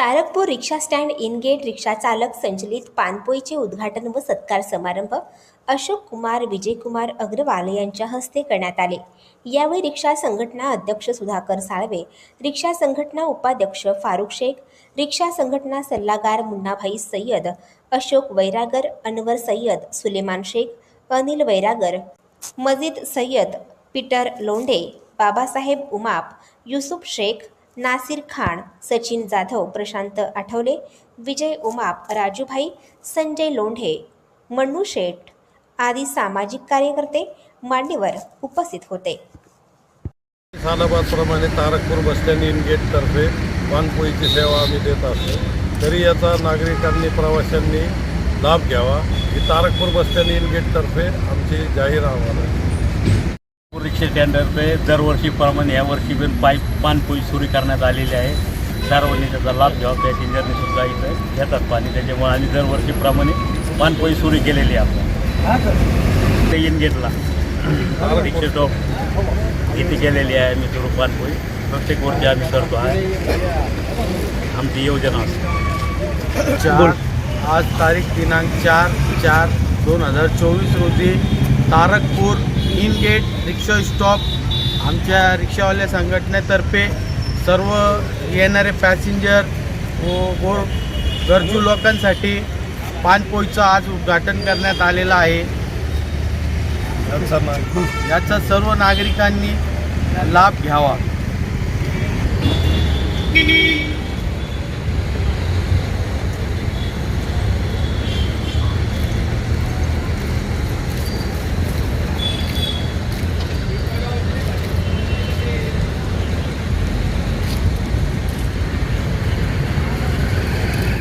Tarakpur rickshaw stand in gate rickshaw चालक संचलित पानपोईचे उद्घाटन व सत्कार समारंभ अशोक कुमार विजयकुमार अग्रवाल यांच्या हस्ते करण्यात आले. यावेळी रिक्षा संघटना अध्यक्ष सुधाकर साळवे रिक्षा संघटना उपाध्यक्ष फारुख शेख रिक्षा संघटना सल्लागार मुन्नाभाई सय्यद अशोक वैरागर अनवर सय्यद सुलेमान शेख अनिल वैरागर मजीद सय्यद पीटर लोंढे बाबासाहेब उमाप युसुफ शेख नासिर खान सचिन जाधव प्रशांत आठवले विजय उमाप राजूभाई संजय लोंढे मन्नू शेठ आदी सामाजिक कार्यकर्ते मान्यवर उपस्थित होते. सालाबादप्रमाणे तारकपूर बसस्टँड इन गेटतर्फे पानपोईची सेवा आम्ही देत असतो. तरी याचा नागरिकांनी प्रवाशांनी लाभ घ्यावा. ही तारकपूर बसस्टँड इन गेटतर्फे आमची जाहीर आव्हान. आहे रिक्षा स्टँडर्फे दरवर्षीप्रमाणे यावर्षी पण पाईप पाणपोई सुरू करण्यात आलेली आहे. सर्वांनी त्याचा लाभ घ्यावा पॅसेंजरने सुद्धा इथं घेतात पाणी. त्याच्यामुळे आम्ही दरवर्षीप्रमाणे पाणपोई सुरू केलेली आहे आपण ते इन गेटला. रिक्षा स्टॉप इथे केलेली आहे आम्ही सुरू पाणपोई प्रत्येक वर्षी आम्ही करतो आहे. आमची योजना असते. आज तारीख दिनांक चार चार दोन हजार चोवीस रोजी Tarakpur in gate rickshaw stop आमच्या रिक्षावाल्या संघटनेतर्फे सर्व येणारे पॅसेंजर व गो गरजू लोकांसाठी पानपोईचं आज उद्घाटन करण्यात आलेलं आहे. याचा सर्व नागरिकांनी लाभ घ्यावा.